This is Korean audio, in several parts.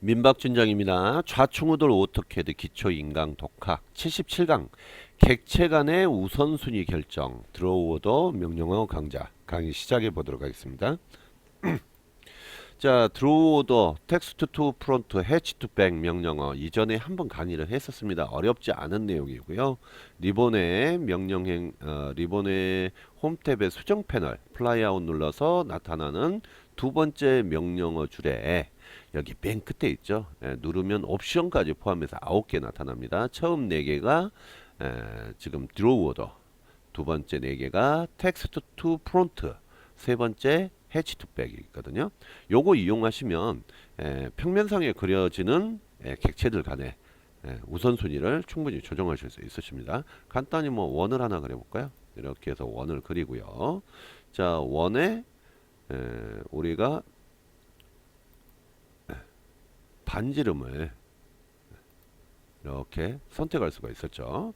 민박준장입니다. 좌충우돌 오토캐드 기초 인강 독학 77강 객체 간의 우선순위 결정 드로우오더 명령어 강좌 강의 시작해 보도록 하겠습니다. 자, 드로우오더 텍스트 투 프론트 해치 투 백 명령어 이전에 한번 강의를 했었습니다. 어렵지 않은 내용이고요. 리본의 명령행 어, 리본의 홈 탭의 수정 패널 플라이아웃 눌러서 나타나는 두 번째 명령어 줄에 여기 맨 끝에 있죠. 예, 누르면 옵션까지 포함해서 아홉 개 나타납니다. 처음 네 개가 에, 지금 드로우 오더, 두 번째 네 개가 텍스트 투 프론트, 세 번째 해치 투 백이 있거든요. 요거 이용하시면 에, 평면상에 그려지는 에, 객체들 간의 에, 우선순위를 충분히 조정하실 수 있으십니다. 간단히 뭐 원을 하나 그려볼까요? 이렇게 해서 원을 그리고요. 자 원에 에, 우리가 반지름을 이렇게 선택할 수가 있었죠.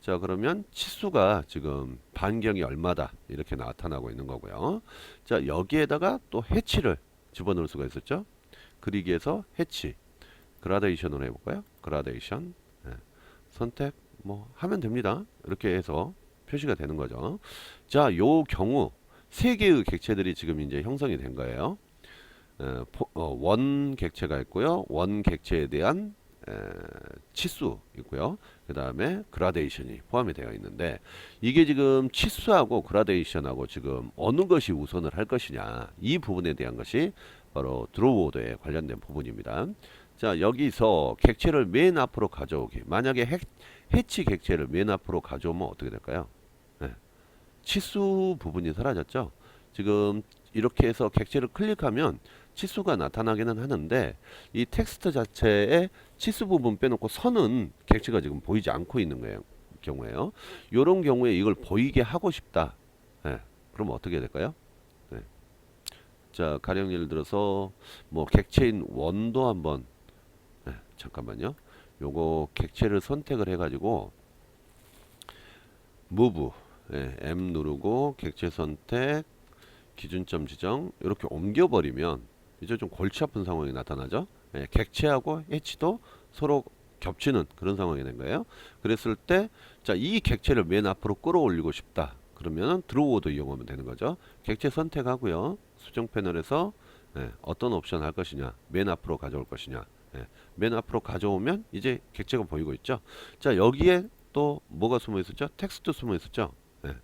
자 그러면 치수가 지금 반경이 얼마다 이렇게 나타나고 있는 거고요. 자 여기에다가 또 해치를 집어넣을 수가 있었죠. 그리기에서 해치 그라데이션으로 해볼까요? 그라데이션 예. 선택 뭐 하면 됩니다. 이렇게 해서 표시가 되는 거죠. 자, 요 경우 세 개의 객체들이 지금 이제 형성이 된 거예요. 에, 포- 어, 원 객체가 있고요. 원 객체에 대한 에, 치수 있고요. 그 다음에 그라데이션이 포함이 되어 있는데 이게 지금 치수하고 그라데이션하고 지금 어느 것이 우선을 할 것이냐 이 부분에 대한 것이 바로 드로우오더에 관련된 부분입니다. 자 여기서 객체를 맨 앞으로 가져오기 만약에 해, 해치 객체를 맨 앞으로 가져오면 어떻게 될까요? 네. 치수 부분이 사라졌죠. 지금 이렇게 해서 객체를 클릭하면 치수가 나타나기는 하는데 이 텍스트 자체에 치수 부분 빼놓고 선은 객체가 지금 보이지 않고 있는 거예요. 경우에요. 이런 경우에 이걸 보이게 하고 싶다. 예, 그럼 어떻게 될까요? 네. 자, 가령 예를 들어서 뭐 객체인 원도 한번 예, 잠깐만요. 요거 객체를 선택을 해가지고 move 예, M 누르고 객체 선택 기준점 지정 이렇게 옮겨버리면 이제 좀 골치 아픈 상황이 나타나죠. 예, 객체하고 해치도 서로 겹치는 그런 상황이 된 거예요. 그랬을 때, 자, 이 객체를 맨 앞으로 끌어올리고 싶다. 그러면 드로우도 이용하면 되는 거죠. 객체 선택하고요. 수정 패널에서 예, 어떤 옵션 할 것이냐, 맨 앞으로 가져올 것이냐. 예, 맨 앞으로 가져오면 이제 객체가 보이고 있죠. 자, 여기에 또 뭐가 숨어 있었죠? 텍스트 숨어 있었죠. 예.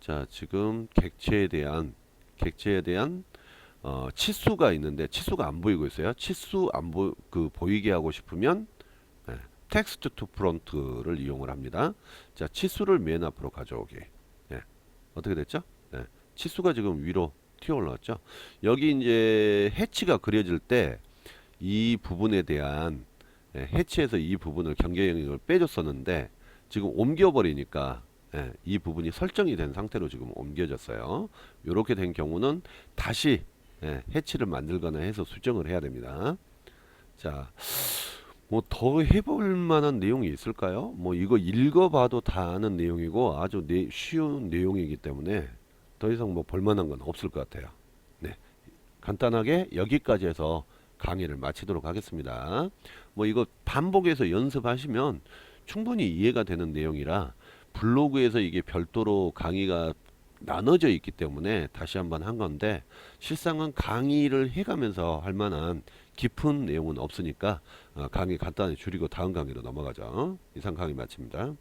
자, 지금 객체에 대한 객체에 대한 어, 치수가 있는데 치수가 안 보이고 있어요. 치수 안 보, 그 보이게 하고 싶으면 예, 텍스트 투 프론트를 이용을 합니다. 자, 치수를 맨 앞으로 가져오기. 예. 어떻게 됐죠? 예. 치수가 지금 위로 튀어 올라왔죠. 여기 이제 해치가 그려질 때 이 부분에 대한 예, 해치에서 이 부분을 경계 영역을 빼줬었는데 지금 옮겨버리니까 예, 이 부분이 설정이 된 상태로 지금 옮겨졌어요. 이렇게 된 경우는 다시 예, 해치를 만들거나 해서 수정을 해야 됩니다. 자, 뭐 더 해볼 만한 내용이 있을까요? 뭐 이거 읽어봐도 다 아는 내용이고 아주 내, 쉬운 내용이기 때문에 더 이상 뭐 볼만한 건 없을 것 같아요. 네, 간단하게 여기까지 해서 강의를 마치도록 하겠습니다. 뭐 이거 반복해서 연습하시면 충분히 이해가 되는 내용이라 블로그에서 이게 별도로 강의가 나눠져 있기 때문에 다시 한번 한 건데 실상은 강의를 해가면서 할 만한 깊은 내용은 없으니까 어, 강의 간단히 줄이고 다음 강의로 넘어가죠. 이상 강의 마칩니다.